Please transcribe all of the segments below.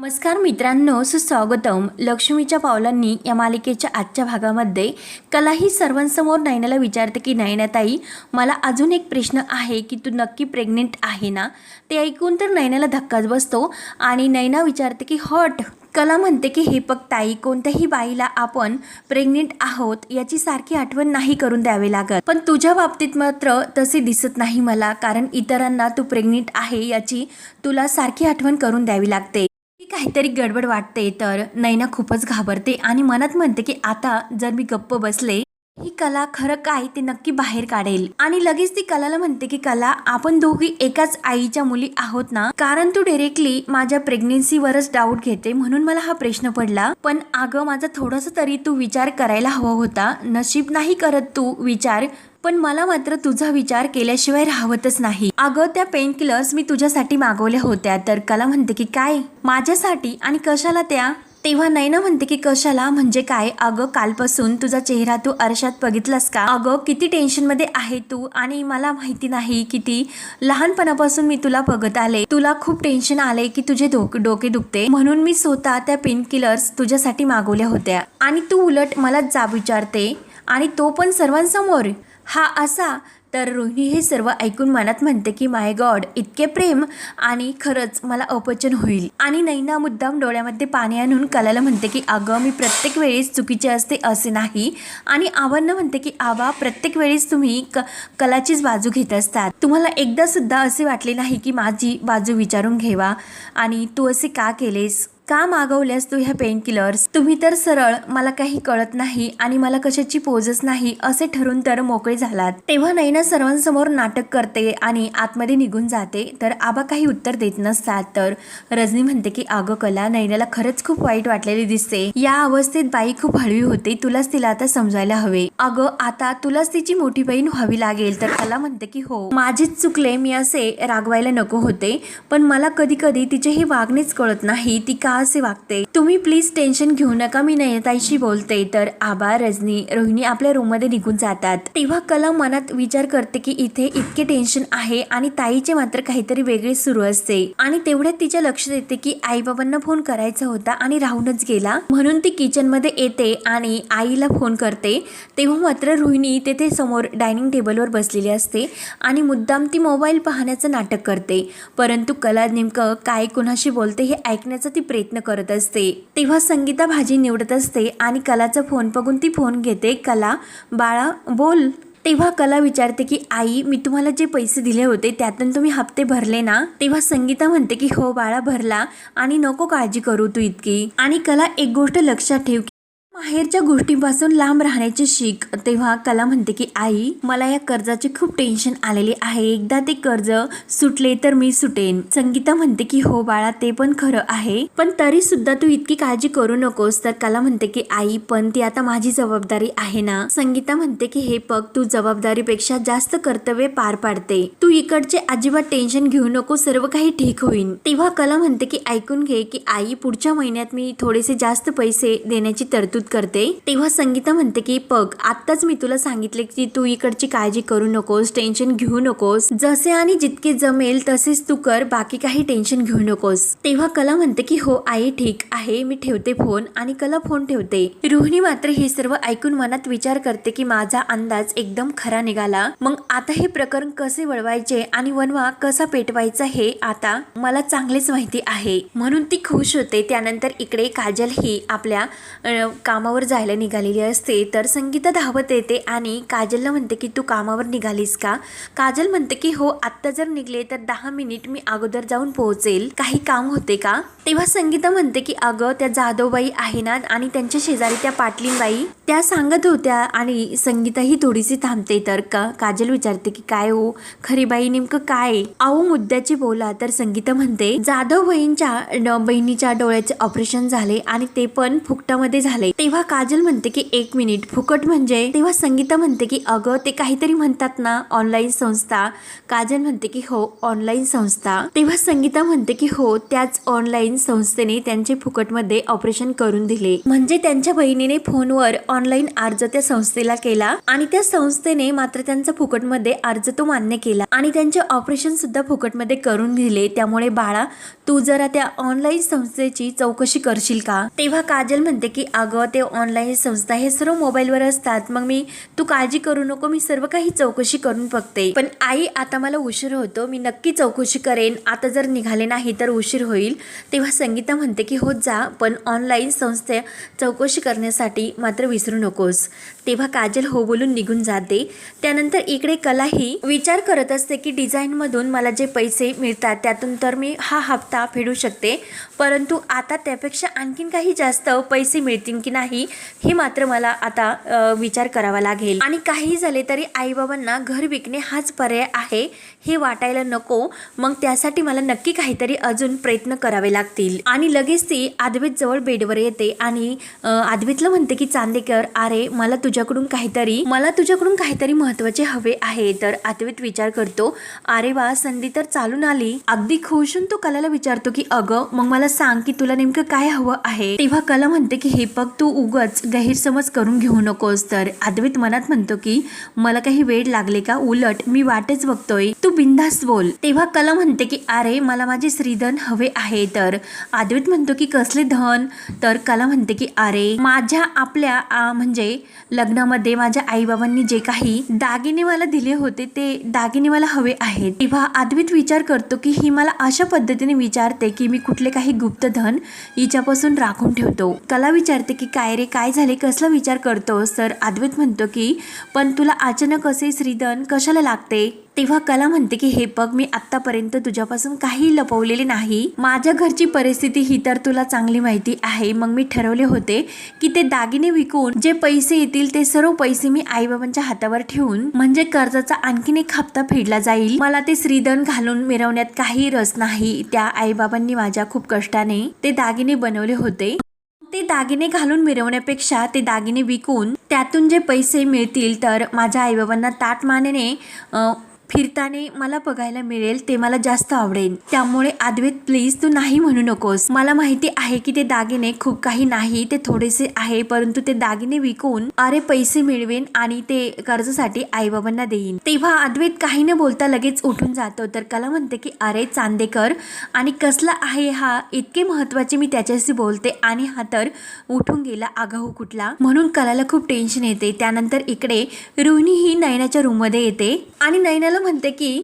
नमस्कार मित्रांनो सुस्वागतम. लक्ष्मीच्या पावलांनी या मालिकेच्या आजच्या भागामध्ये कला ही सर्वांसमोर नयनाला विचारते की नयनाताई मला अजून एक प्रश्न आहे की तू नक्की प्रेग्नेंट आहे ना? ते ऐकून तर नयनाला धक्काच बसतो आणि नयना विचारते की हॉट कला म्हणते की हे बघ ताई कोणत्याही बाईला आपण प्रेग्नेंट आहोत याची सारखी आठवण नाही करून द्यावी लागत. पण तुझ्या बाबतीत मात्र तसे दिसत नाही मला कारण इतरांना तू प्रेग्नेंट आहे याची तुला सारखी आठवण करून द्यावी लागते. काहीतरी गडबड वाटते तर नैना खूपच घाबरते आणि मनात म्हणते की आता जर मी गप्प बसले ही कला खरं काय ते नक्की बाहेर काढेल. आणि लगेच ती कलाला म्हणते की कला आपण दोघी एकाच आईच्या मुली आहोत ना? कारण तू डिरेक्टली माझ्या प्रेग्नेन्सीवरच डाऊट घेते म्हणून मला हा प्रश्न पडला. पण अगं माझा थोडासा तरी तू विचार करायला हवा होता. नशीब नाही करत तू विचार. पण मला मात्र तुझा विचार केल्याशिवाय राहतच नाही. अगं त्या पेन किलर्स मी तुझ्यासाठी मागवल्या होत्या. तर कला म्हणते की काय? माझ्यासाठी आणि कशाला त्या? तेव्हा नैना म्हणते की कशाला? म्हणजे काय? अगं कालपासून तुझा चेहरा तू आरशात बघितलास का? अगं किती टेन्शनमध्ये आहे तू? आणि मला माहिती नाही किती. लहानपणापासून मी तुला बघत आले. तुला खूप टेन्शन आले की तुझे डोके डोके दुखते. म्हणून मी स्वतः त्या पेन किलर्स तुझ्यासाठी मागवल्या होत्या. आणि तू उलट मला जाब विचारते. आणि तो पण सर्वांसमोर. हा असा तर रोहिणी हे सर्व ऐकून मनात म्हणते की माय गॉड इतके प्रेम आणि खरंच मला अपचन होईल. आणि नैना मुद्दाम डोळ्यामध्ये पाणी आणून कलाला म्हणते की अगं मी प्रत्येक वेळेस चुकीचे असते असे नाही. आणि आव्हानं म्हणते की आवा प्रत्येक वेळेस तुम्ही क कलाचीच बाजू घेत असतात. तुम्हाला एकदा सुद्धा असे वाटले नाही की माझी बाजू विचारून घेवा आणि तू असे का केलेस? का मागवल्यास तू ह्या पेन किलर्स तुम्ही तर सरळ मला काही कळत नाही आणि मला कशाची पोजच नाही असे ठरून तर मोकळे झालात. तेव्हा नैना सर्वांसमोर नाटक करते आणि आतमध्ये निघून जाते. तर आबा काही उत्तर देत नसतात. तर रजनी म्हणते की अगं कला नैनाला खरंच खूप वाईट वाटलेली दिसते. या अवस्थेत बाई खूप हळवी होते. तुलाच तिला आता समजायला हवे. अगं आता तुलाच तिची मोठी बहीण व्हावी लागेल. तर कला म्हणते की हो. माझीच चुकले मी असे रागवायला नको होते. पण मला कधी कधी तिचे हे वागणेच कळत नाही. ती का असे वागते. तुम्ही प्लीज टेन्शन घेऊ नका मी नयताईशी बोलते. तर आबा रजनी रोहिणी आपल्या रूममध्ये निघून जातात. तेव्हा कला मनात विचार करते की इथे इतके टेन्शन आहे आणि ताईचे मात्र काहीतरी वेगळे सुरू असते. आणि तेवढ्यात तिच्या लक्षात येते की आई बाबांना फोन करायचा होता आणि राहूनच गेला. म्हणून ती किचनमध्ये येते आणि आईला फोन करते. तेव्हा मात्र रोहिणी तेथे समोर डायनिंग टेबलवर बसलेली असते आणि मुद्दाम ती मोबाईल पाहण्याचं नाटक करते. परंतु कला नेमकं काय कुणाशी बोलते हे ऐकण्याचा ती प्रयत्न करत असते. तेव्हा संगीता भाजी निवडत असते आणि कलाचा फोन बघून ती फोन घेते कला बाळा बोल. तेव्हा कला विचारते की आई मी तुम्हाला जे पैसे दिले होते त्यातून तुम्ही हप्ते भरले ना? तेव्हा संगीता म्हणते की हो बाळा भरला आणि नको काळजी करू तू इतकी. आणि कला एक गोष्ट लक्षात ठेव माहेरच्या गोष्टींपासून लांब राहण्याचे शिक तेव्हा कला म्हणते की आई मला या कर्जाचे खूप टेन्शन आलेले आहे. एकदा ते कर्ज सुटले तर मी सुटेन. संगीता म्हणते की हो बाळा ते पण खरं आहे. पण तरी सुद्धा तू इतकी काळजी करू नकोस. तर कला म्हणते की आई पण ती आता माझी जबाबदारी आहे ना? संगीता म्हणते की हे पग तू जबाबदारीपेक्षा जास्त कर्तव्य पार पाडते. तू इकडचे अजिबात टेन्शन घेऊ नको सर्व काही ठीक होईल तेव्हा कला म्हणते की ऐकून घे की आई पुढच्या महिन्यात मी थोडेसे जास्त पैसे देण्याची तरतूद करते. तेव्हा संगीता म्हणते की पग आत्ताच मी तुला सांगितले की तू इकडची काळजी करू नकोस टेन्शन घेऊ नकोस. जसे आणि जितके जमेल तसेच तू कर बाकी काही टेन्शन घेऊ नकोस. तेव्हा कला म्हणते की हो आई ठीक आहे मी ठेवते फोन. आणि कला फोन ठेवते. रोहिणी मात्र हे सर्व ऐकून मनात विचार करते की माझा अंदाज एकदम खरा निघाला. मग आता हे प्रकरण कसे वळवायचे आणि वनवा कसा पेटवायचा हे आता मला चांगलेच माहिती आहे. म्हणून ती खुश होते. त्यानंतर इकडे काजल ही आपल्या काम कामावर जायला निघालेली असते तर संगीता धावत येते आणि काजलला म्हणते की तू कामावर निघालीस का? काजल म्हणते की हो आत्ता जर निघले तर दहा मिनिट मी अगोदर जाऊन पोहोचेल. काही काम होते का? तेव्हा संगीता म्हणते की अगं त्या जाधवबाई आहे ना आणि त्यांच्या शेजारी त्या पाटलीनबाई त्या सांगत होत्या आणि संगीता ही थोडीशी थांबते. तर का? काजल विचारते की काय हो? खरी बाई नेमकं काय? आहो मुद्द्याची बोला. तर संगीता म्हणते जाधव बहीणच्या बहिणीच्या डोळ्याचे ऑपरेशन झाले आणि ते पण फुकटामध्ये झाले. तेव्हा काजल म्हणते की एक मिनिट फुकट म्हणजे? तेव्हा संगीता म्हणते की अगं ते काहीतरी म्हणतात ना ऑनलाईन संस्था. काजल म्हणते की हो ऑनलाईन संस्था. तेव्हा संगीता म्हणते की हो त्याच ऑनलाईन संस्थेने त्यांचे फुकटमध्ये ऑपरेशन करून दिले. म्हणजे त्यांच्या बहिणीने फोनवर ऑनलाईन अर्ज त्या संस्थेला केला आणि त्या संस्थेने मात्र त्यांचा फुकटमध्ये अर्ज तो मान्य केला आणि त्यांचे ऑपरेशन सुद्धा फुकटमध्ये करून दिले. त्यामुळे बाळा तू जरा त्या ऑनलाईन संस्थेची चौकशी करशील का? तेव्हा काजल म्हणते की अगं ते ऑनलाईन संस्था हे सर्व मोबाईलवर असतात. मग मी तू काळजी करू नको मी सर्व काही चौकशी करून बघते. पण आई आता मला उशीर होतो मी नक्की चौकशी करेन. आता जर निघाले नाही तर उशीर होईल. तेव्हा संगीता म्हणते की होत जा पण ऑनलाईन संस्थे चौकशी करण्यासाठी मात्र विसरू नकोस. तेव्हा काजल हो बोलून निघून जाते. त्यानंतर इकडे कलाही विचार करत असते की डिझाईनमधून मला जे पैसे मिळतात त्यातून तर मी हा हप्ता फेडू शकते. परंतु आता त्यापेक्षा आणखीन काही जास्त पैसे मिळतील की नाही हे मात्र मला आता विचार करावा लागेल. आणि काही झाले तरी आईबाबांना घर विकणे हाच पर्याय आहे हे वाटायला नको. मग त्यासाठी मला नक्की काहीतरी अजून प्रयत्न करावे लागतील. आणि लगेच ती आदवीत जवळ बेडवर येते आणि आदवीतला म्हणते की चांदेकर अरे मला तुझ्याकडून काहीतरी मला तुझ्याकडून काहीतरी महत्त्वाचे हवे आहे. तर आदवीत विचार करतो अरे वा संधी तर चालून आली. अगदी खुश होऊन तो कलाला विचारतो की अगं मग मला सांग की तुला नेमकं काय हवं आहे? तेव्हा कला म्हणते की हे बघ तू उगच गैरसमज करून घेऊ नकोस. तर अद्वित मनात म्हणतो की मला काही वेळ लागले का? उलट मी वाटेच बघतोय. तू बिंदास बोल. तेव्हा कला म्हणते की अरे मला माझे श्रीधन हवे आहे. तर आदवीत म्हणतो की कसले धन? तर कला म्हणते की अरे माझ्या आपल्या म्हणजे लग्नामध्ये माझ्या आईबाबांनी जे काही दागिने मला दिले होते ते दागिने मला हवे आहेत. तेव्हा अद्वित विचार करतो की ही मला अशा पद्धतीने विचारते की मी कुठले काही गुप्त धन हिच्यापासून राखून ठेवतो. कला विचारते की काय रे? काय झाले कसला विचार करतोस? तर अद्वित म्हणतो की पण तुला अचानक असे श्रीधन कशाला लागते? तेव्हा कला म्हणते की हे बघ मी आतापर्यंत तुझ्यापासून काही लपवलेले नाही. माझ्या घरची परिस्थिती ही तर तुला चांगली माहिती आहे. मग मी ठरवले होते की ते दागिने विकून जे पैसे येतील ते सर्व पैसे मी आईबाबांच्या हातावर ठेवून म्हणजे कर्जाचा आणखीन एक हप्ता फेडला जाईल. मला ते श्रीधन घालून मिरवण्यात काही रस नाही. त्या आईबाबांनी माझ्या खूप कष्टाने ते दागिने बनवले होते. ते दागिने घालून मिरवण्यापेक्षा ते दागिने विकून त्यातून जे पैसे मिळतील तर माझ्या आईबाबांना ताट मानेने फिरताने मला बघायला मिळेल ते मला जास्त आवडेल. त्यामुळे आदवेत प्लीज तू नाही म्हणू नकोस. मला माहिती आहे की ते दागिने खूप काही नाही ते थोडेसे आहे परंतु ते दागिने विकून अरे पैसे मिळवेन आणि ते कर्जासाठी आईबाबांना देईन. तेव्हा अद्वैत काही न बोलता लगेच उठून जातो. तर कला म्हणते की अरे चांदेकर आणि कसला आहे हा? इतके महत्त्वाचे मी त्याच्याशी बोलते. आणि हा तर उठून गेला आगाऊ कुठला? म्हणून कलाला खूप टेन्शन येते. त्यानंतर इकडे रोहिणी ही नयनाच्या रूममध्ये येते. आणि नयनाला म्हणते की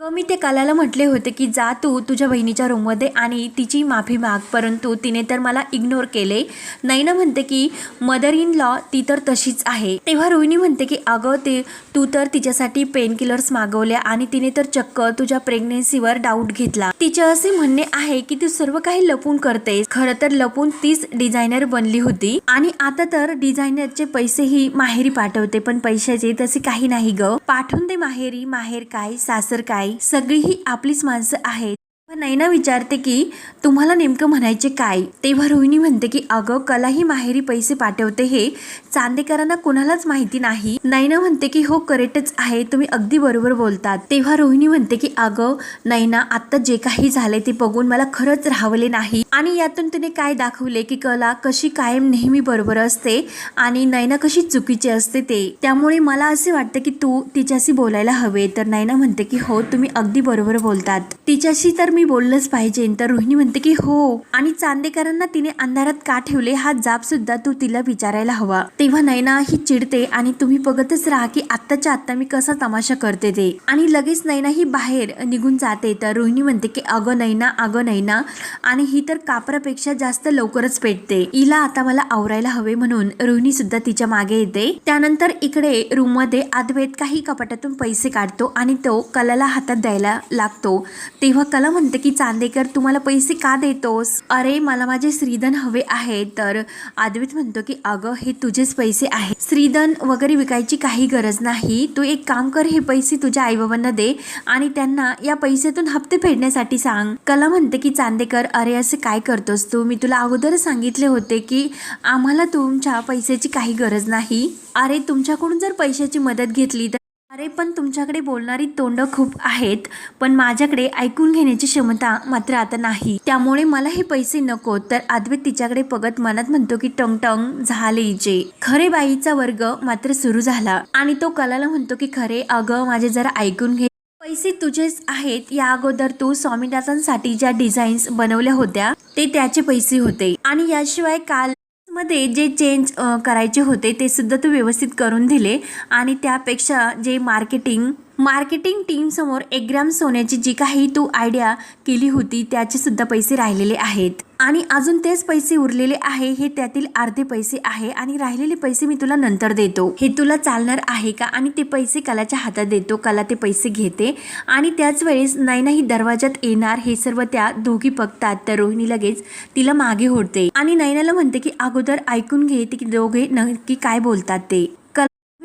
अगं मी ते कलाला म्हटले होते की जा तू तुझ्या बहिणीच्या रूममध्ये आणि तिची माफी माग. परंतु तिने तर मला इग्नोर केले. नैना म्हणते की मदर इन लॉ ती तर तशीच आहे. तेव्हा रोहिणी म्हणते की अगं ते तू तर तिच्यासाठी पेन किलर्स मागवल्या आणि तिने तर चक्क तुझ्या प्रेग्नेन्सीवर डाऊट घेतला. तिचे असे म्हणणे आहे की तू सर्व काही लपून करतेस. खरं तर लपून तीच डिझायनर बनली होती. आणि आता तर डिझायनरचे पैसेही माहेरी पाठवते पण पैशाचे तसे काही नाही ग. पाठवून दे माहेरी. माहेर काय? सासर काय? सगळी ही आपलीच माणसं आहेत. नैना विचारते की तुम्हाला नेमकं म्हणायचे काय? तेव्हा रोहिणी म्हणते की अगं कलाही माहेरी पैसे पाठवते हे. चांदेकरांना कोणालाच माहिती नाही. नैना म्हणते की हो करेक्टच आहे. तुम्ही अगदी बरोबर बोलतात. तेव्हा रोहिणी म्हणते की अगं नैना आता जे काही झाले ते बघून मला खरंच राहवले नाही. आणि यातून तिने काय दाखवले की कला कशी कायम नेहमी बरोबर असते आणि नैना कशी चुकीची असते ते. त्यामुळे मला असे वाटते की तू तिच्याशी बोलायला हवे. तर नैना म्हणते की हो तुम्ही अगदी बरोबर बोलतात. तिच्याशी तर मी बोललंच पाहिजे. तर रोहिणी म्हणते की हो. आणि चांदेकरांना तिने अंधारात का ठेवले हा जाब सुद्धा तू तिला विचारायला हवा. तेव्हा नैना ही चिडते आणि तुम्ही बघतच राहा की आत्ताच्या आत्ता मी कसा तमाशा करते ते. आणि लगेच नैना ही बाहेर निघून जाते. तर रोहिणी म्हणते की अगं नैना अगं नैना. आणि ही तर कापरापेक्षा जास्त लवकरच पेटते. हिला आता मला आवरायला हवे म्हणून रोहिणी सुद्धा तिच्यामागे येते. त्यानंतर इकडे रूममध्ये अद्वैत काही कपाटातून पैसे काढतो आणि तो कलाला हातात द्यायला लागतो. तेव्हा कला म्हणते की चांदेकर तुम्हाला पैसे का देतोस? अरे मला माझे श्रीधन हवे आहे. तर अद्वैत म्हणतो की अगं हे तुझेच पैसे आहे श्रीधन वगैरे विकायची काही गरज नाही. तू एक काम कर हे पैसे तुझ्या आईबाबांना दे आणि त्यांना या पैशातून हप्ते फेडण्यासाठी सांग. कला म्हणते की चांदेकर अरे असे काय करतोस तू? मी तुला अगोदर सांगितले होते की आम्हाला तुमच्या पैशाची काही गरज नाही. अरे तुमच्याकडून जर पैशाची मदत घेतली तर अरे पण तुमच्याकडे बोलणारी तोंड खूप आहेत पण माझ्याकडे ऐकून घेण्याची क्षमता मात्र आता नाही. त्यामुळे मला हे पैसे नको तर अद्वैत तिच्याकडे बघत मनात म्हणतो की टंग टंग झाले जे खरे बाईचा वर्ग मात्र सुरू झाला. आणि तो कलाला म्हणतो की खरे अगं माझे जरा ऐकून घे. पैसे तुझेच आहेत या अगोदर तू स्वामीनाथांसाठी ज्या डिझाईन्स बनवल्या होत्या ते त्याचे पैसे होते. आणि याशिवाय काल मध्ये जे चेंज करायचे होते ते सुद्धा तू व्यवस्थित करून दिले. आणि त्यापेक्षा जे मार्केटिंग मार्केटिंग टीमसमोर एक ग्रॅम सोन्याची जी काही तू आयडिया केली होती त्याचे सुद्धा पैसे राहिलेले आहेत. आणि अजून तेच पैसे उरलेले आहे हे त्यातील अर्धे पैसे आहे आणि राहिलेले पैसे मी तुला नंतर देतो. हे तुला चालणार आहे का? आणि ते पैसे कलाच्या हातात देतो कला ते पैसे घेते. आणि त्याच वेळेस नैनाही दरवाजात येणार हे सर्व त्या दोघी बघतात. तर रोहिणी लगेच तिला मागे होडते आणि नैनाला म्हणते की अगोदर ऐकून घे की दोघे नक्की काय बोलतात ते.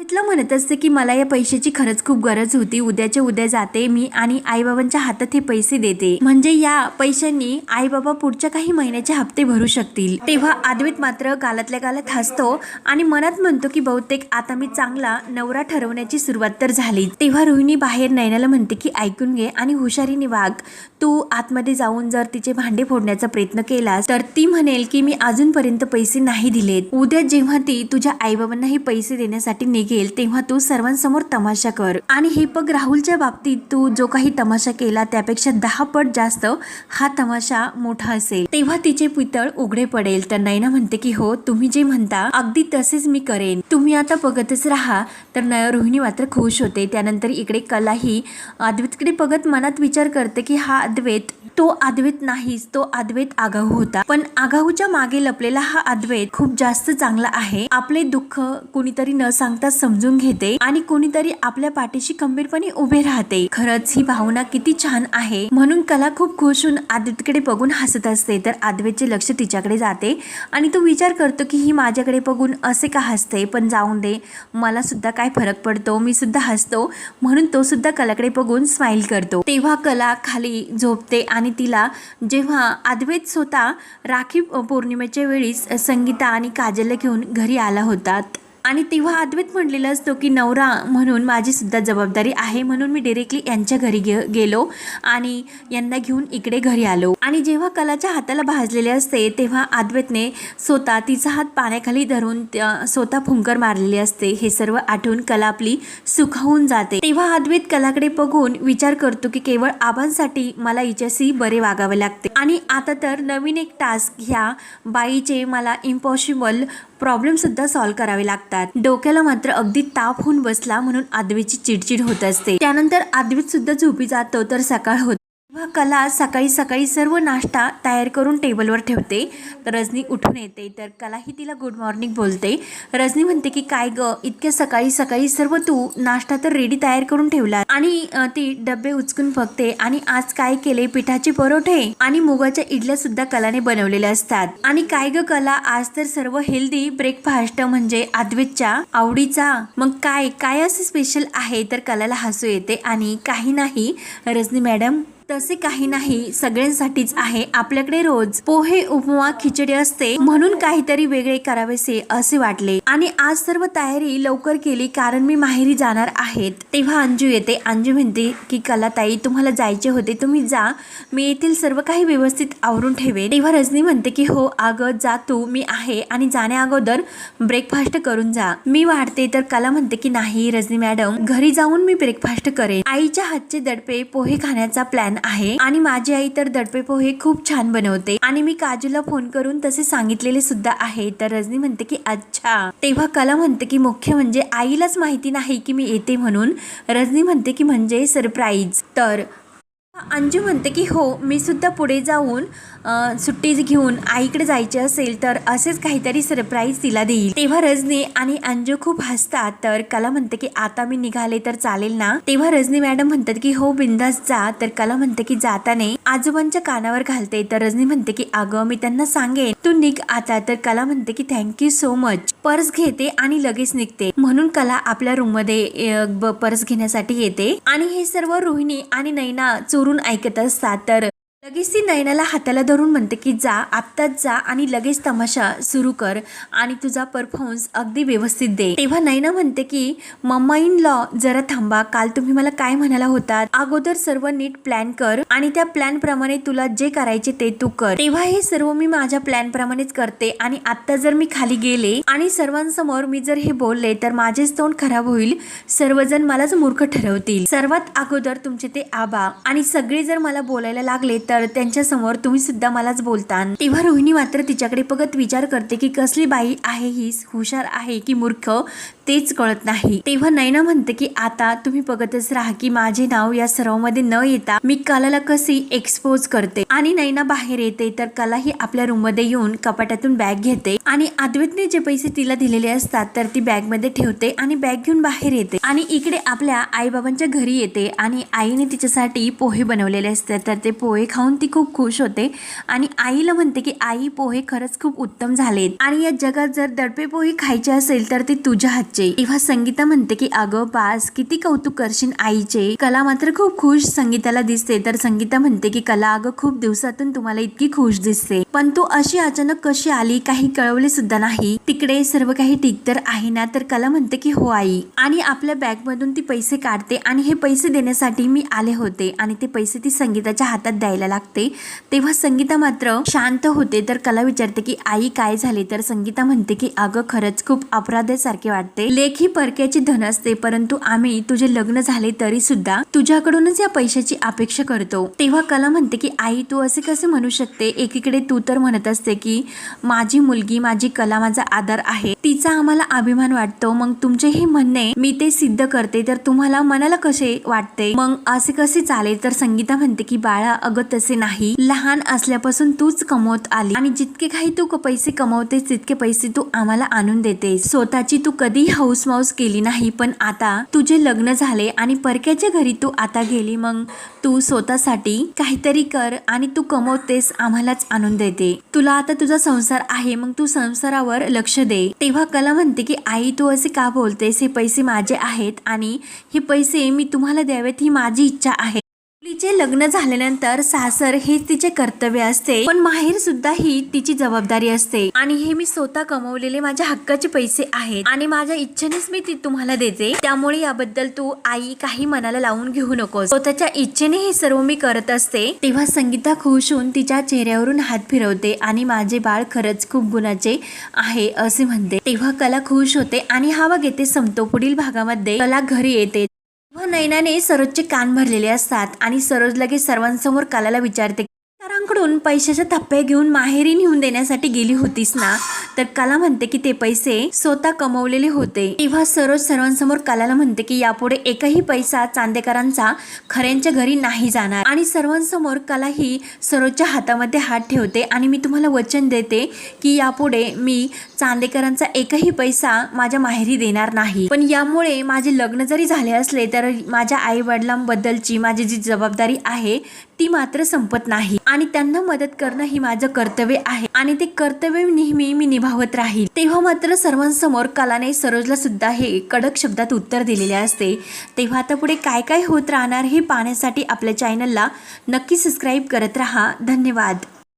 कला म्हणत असते की मला या पैशाची खरंच खूप गरज होती. उद्याच्या उद्या जाते मी आणि आईबाबांच्या हातात हे पैसे देते. म्हणजे या पैशांनी आईबाबा पुढच्या काही महिन्याचे हप्ते भरू शकतील. तेव्हा आदवित मात्र गालातल्या गालात हसतो आणि मनात म्हणतो की बहुतेक आता मी चांगला नवरा ठरवण्याची सुरुवात तर झाली तेव्हा रोहिणी बाहेर नयनाला म्हणते की ऐकून घे आणि हुशारीने वाघ तू आतमध्ये जाऊन जर तिचे भांडे फोडण्याचा प्रयत्न केलास तर ती म्हणेल की मी अजूनपर्यंत पैसे नाही दिलेत. उद्या जेव्हा ती तुझ्या आईबाबांना हे पैसे देण्यासाठी निघेल तेव्हा तू सर्वांसमोर तमाशा कर. आणि हे बघ राहुलच्या बाबतीत तू जो काही तमाशा केला त्यापेक्षा दहा पट जास्त हा तमाशा मोठा असेल. तेव्हा तिचे पितळ उघडे पडेल. तर नयना म्हणते की हो तुम्ही जे म्हणता अगदी तसेच मी करेन. तुम्ही आता बघतच राहा. तर नय रोहिणी मात्र खुश होते. त्यानंतर इकडे कलाही अद्वैतकडे बघत मनात विचार करते की हा अद्वैत तो अद्वैत नाहीच तो अद्वैत आगाऊ होता. पण आगाऊच्या मागे लपलेला हा अद्वैत खूप जास्त चांगला आहे. आपले दुःख कोणीतरी न सांगता समजून घेते आणि कोणीतरी आपल्या पाठीशी खंबीरपणे उभे राहते. खरंच ही भावना किती छान आहे. म्हणून कला खूप खुश होऊन अद्वैतकडे बघून हसत असते. तर अद्वैतचे लक्ष तिच्याकडे जाते आणि तो विचार करतो की ही माझ्याकडे बघून असे का हसते? पण जाऊन दे मला सुद्धा काय फरक पडतो? मी सुद्धा हसतो. म्हणून तो सुद्धा कलाकडे बघून स्माइल करतो. तेव्हा कला खाली झोपते आणि आणि तिला जेव्हा अद्वैत स्वतः राखी पौर्णिमेच्या वेळीस संगीता आणि काजल घेऊन घरी आला होतात आणि तेव्हा अद्वैत म्हणलेलं असतो की नवरा म्हणून माझीसुद्धा जबाबदारी आहे. म्हणून मी डिरेक्टली यांच्या घरी गे गेलो आणि यांना घेऊन इकडे घरी आलो. आणि जेव्हा कलाच्या हाताला भाजलेले असते तेव्हा अद्वैतने स्वतः तिचा हात पाण्याखाली धरून स्वतः फुंकर मारलेली असते. हे सर्व आठवून कला आपली सुखावून जाते. तेव्हा अद्वैत कलाकडे बघून विचार करतो की केवळ आबांसाठी मला हिच्याशी बरे वागावे लागते. आणि आता तर नवीन एक टास्क ह्या बाईचे मला इम्पॉसिबल प्रॉब्लेमसुद्धा सॉल्व सॉल्व्ह करावे लागतात. डोक्याला मात्र अगदी ताप होऊन बसला म्हणून आदवीची चिडचिड होत असते. त्यानंतर आदवीत सुद्धा झोपी जातो तर सकाळ होत व कला सकाळी सकाळी सर्व नाश्ता तयार करून टेबलवर ठेवते. तर रजनी उठून येते. तर कलाही तिला गुड मॉर्निंग बोलते. रजनी म्हणते की काय ग इतक्या सकाळी सकाळी सर्व तू नाश्ता तर रेडी तयार करून ठेवला. आणि ती डबे उचकून बघते. आणि आज काय केले? पिठाचे परोठे? आणि मुगाच्या इडल्या सुद्धा कलाने बनवलेल्या असतात. आणि काय ग कला आज तर सर्व हेल्दी ब्रेकफास्ट म्हणजे अद्वैतच्या आवडीचा. मग काय? काय असं स्पेशल आहे? तर कलाला हसू येते. आणि काही नाही. रजनी मॅडम तसे काही नाही सगळ्यांसाठीच आहे. आपल्याकडे रोज पोहे उपमा खिचडी असते. म्हणून काहीतरी वेगळे करावेसे असे वाटले. आणि आज सर्व तयारी लवकर केली कारण मी माहेरी जाणार आहेत. तेव्हा अंजू येते. अंजू म्हणते की कलाताई तुम्हाला जायचे होते. तुम्ही जा. मी येथील सर्व काही व्यवस्थित आवरून ठेवेन. तेव्हा रजनी म्हणते की हो अगं जा तू. मी आहे. आणि जाण्या अगोदर ब्रेकफास्ट करून जा. मी वाढते. तर कला म्हणते की नाही रजनी मॅडम. घरी जाऊन मी ब्रेकफास्ट करेन. आईच्या हातचे दडपे पोहे खाण्याचा प्लॅन आहे. आणि माझी आई तर दडपे पोहे खूप छान बनवते. आणि मी काजूला फोन करून तसे सांगितलेले सुद्धा आहे. तर रजनी म्हणते की अच्छा. तेव्हा कला म्हणते की मुख्य म्हणजे आईलाच माहिती नाही की मी येते म्हणून. रजनी म्हणते की म्हणजे सरप्राईज तर अंजू म्हणते की हो मी सुद्धा पुढे जाऊन सुट्टीज सुट्टी घेऊन आईकडे जायचे असेल तर असेच काहीतरी सरप्राईज तिला देईल. तेव्हा रजनी आणि अंजू खूप हसतात. तर कला म्हणते की आता मी निघाले तर चालेल ना? तेव्हा रजनी मॅडम म्हणतात की हो बिंदास जा. तर कला म्हणते की जाताने. आजोबांच्या कानावर घालते. तर रजनी म्हणते की अगं मी त्यांना सांगेन. तू निघ आता. तर कला म्हणते की थँक्यू सो मच पर्स घेते आणि लगेच निघते. म्हणून कला आपल्या रूममध्ये पर्स घेण्यासाठी येते. आणि हे सर्व रोहिणी आणि नैना चोरून ऐकत असतात. तर लगेच ती नयनाला हाताला धरून म्हणते की जा आत्ताच जा आणि लगेच तमाशा सुरू कर आणि तुझा परफॉर्मन्स अगदी व्यवस्थित दे. तेव्हा नयना म्हणते की मम्मा इन लॉ जरा थांबा. काल तुम्ही मला काय म्हणाला होता? अगोदर सर्व नीट प्लॅन कर आणि त्या प्लॅन प्रमाणे तुला जे करायचे ते तू कर. तेव्हा हे सर्व मी माझ्या प्लॅन प्रमाणेच करते आणि आत्ता जर मी खाली गेले आणि सर्वांसमोर मी जर हे बोलले तर माझेच तोंड खराब होईल. सर्वजण मलाच मूर्ख ठरवतील. सर्वात अगोदर तुमचे ते आबा आणि सगळे जर मला बोलायला लागले तर त्यांच्यासमोर तुम्ही सुद्धा मलाच बोलता. तेव्हा रोहिणी मात्र तिच्याकडे बघत विचार करते की कसली बाई आहे ही? हुशार आहे की मूर्ख? तेच कळत नाही. तेव्हा नैना म्हणते की आता तुम्ही बघतच राहा की माझे नाव या सर्वांमध्ये न येता मी कलाला कशी एक्सपोज करते? आणि नैना बाहेर येते तर कला ही आपल्या रूममध्ये येऊन कपाटातून बॅग घेते आणि अद्वैतने जे पैसे तिला दिलेले असतात तर ती बॅगमध्ये ठेवते आणि बॅग घेऊन बाहेर येते. आणि इकडे आपल्या आईबाबांच्या घरी येते आणि आईने तिच्यासाठी पोहे बनवलेले असतात तर ते पोहे खाऊन ती खूप खुश होते. आणि आईला म्हणते की आई पोहे खरंच खूप उत्तम झालेत. आणि या जगात जर दडपे पोहे खायचे असेल तर ते तुझ्या हातचे. तेव्हा संगीता म्हणते की अगं बास किती कौतुक करशील आईचे. कला मात्र खूप खुश संगीताला दिसते. तर संगीता म्हणते की कला अगं खूप दिवसातून तुम्हाला इतकी खुश दिसते. पण तू अशी अचानक कशी आली? काही कळवले सुद्धा नाही. तिकडे सर्व काही ठीक तर आहे ना? तर कला म्हणते की हो आई. आणि आपल्या बॅग मधून ती पैसे काढते. आणि हे पैसे देण्यासाठी मी आले होते. आणि ते पैसे ती संगीताच्या हातात द्यायला लागते. तेव्हा संगीता मात्र शांत होते तर कला विचारते की आई काय झाले? तर संगीता म्हणते की अगं खरंच खूप अपराधासारखे वाटते. लेख ही परक्याची धन असते परंतु आम्ही तुझे लग्न झाले तरी सुद्धा तुझ्याकडूनच या पैशाची अपेक्षा करतो. तेव्हा कला म्हणते की आई तू असे कसे म्हणू शकते? एकीकडे तू तर म्हणत असते की माझी मुलगी माझी कला माझा आधार आहे. तिचा आम्हाला अभिमान वाटतो. मग तुमचे हे म्हणणे मी ते सिद्ध करते तर तुम्हाला मनाला कसे वाटते? मग असे कसे चालेल? तर संगीता म्हणते की बाळा अगं तसे नाही. लहान असल्यापासून तूच कमवत आली. आणि जितके काही तू पैसे कमवतेस तितके पैसे तू आम्हाला आणून देते स्वतःची तू कधी हौस माऊस केली नाही पण आता तुझे लग्न झाले आणि परक्याच्या घरी तू आता गेली मग तू स्वतःसाठी काहीतरी कर आणि तू कमवतेस आम्हालाच आणून देते. तुला आता तुझा संसार आहे मग तू संसारावर लक्ष दे. तेव्हा कला म्हणते की आई तू असे का बोलतेस? हे पैसे माझे आहेत आणि हे पैसे मी तुम्हाला द्यावेत ही माझी इच्छा आहे. मुलीचे लग्न झाल्यानंतर सासर हे तिचे कर्तव्य असते पण माहेर सुद्धा ही तिची जबाबदारी असते. आणि हे मी स्वतः कमवलेले माझ्या हक्काचे पैसे आहेत आणि माझ्या इच्छेनेच मी ती तुम्हाला देते. त्यामुळे याबद्दल तू आई काही मनाला लावून घेऊ नकोस. स्वतःच्या इच्छेने हे सर्व मी करत असते. तेव्हा संगीता खुश होऊन तिच्या चेहऱ्यावरून हात फिरवते आणि माझे बाळ खरंच खूप गुणाचे आहे असे म्हणते. तेव्हा कला खुश होते आणि हा बघ येते संपतो पुढील भागामध्ये. कला घरी येते. व नैनाने सरोजचे कान भरलेले असतात आणि सरोज लगेच सर्वांसमोर कालाला विचारते सरांकडून पैशाचे थप्पे घेऊन माहेरी नेऊन देण्यासाठी गेली होतीस ना? तर कला म्हणते की ते पैसे स्वतः कमवलेले होते. तेव्हा सरोज सर्वांसमोर कलाला म्हणते की यापुढे एकही पैसा चांदेकरांचा खऱ्यांच्या घरी नाही जाणार. आणि सर्वांसमोर कला ही सरोजच्या हातामध्ये हात ठेवते. आणि मी तुम्हाला वचन देते की यापुढे मी चांदेकरांचा एकही पैसा माझ्या माहेरी देणार नाही. पण यामुळे माझे लग्न जरी झाले असले तर माझ्या आई वडिलांबद्दलची माझी जी जबाबदारी आहे ती मात्र संपत नाही. आणि त्यांना मदत करणं ही माझं कर्तव्य आहे. आणि ते कर्तव्य नेहमी मी निभावत राहील. तेव्हा मात्र सर्वांसमोर कलाने सरोजला सुद्धा हे कडक शब्दात उत्तर दिलेले असते. तेव्हा आता पुढे काय काय होत राहणार हे पाहण्यासाठी आपल्या चॅनलला नक्की सबस्क्राईब करत राहा. धन्यवाद.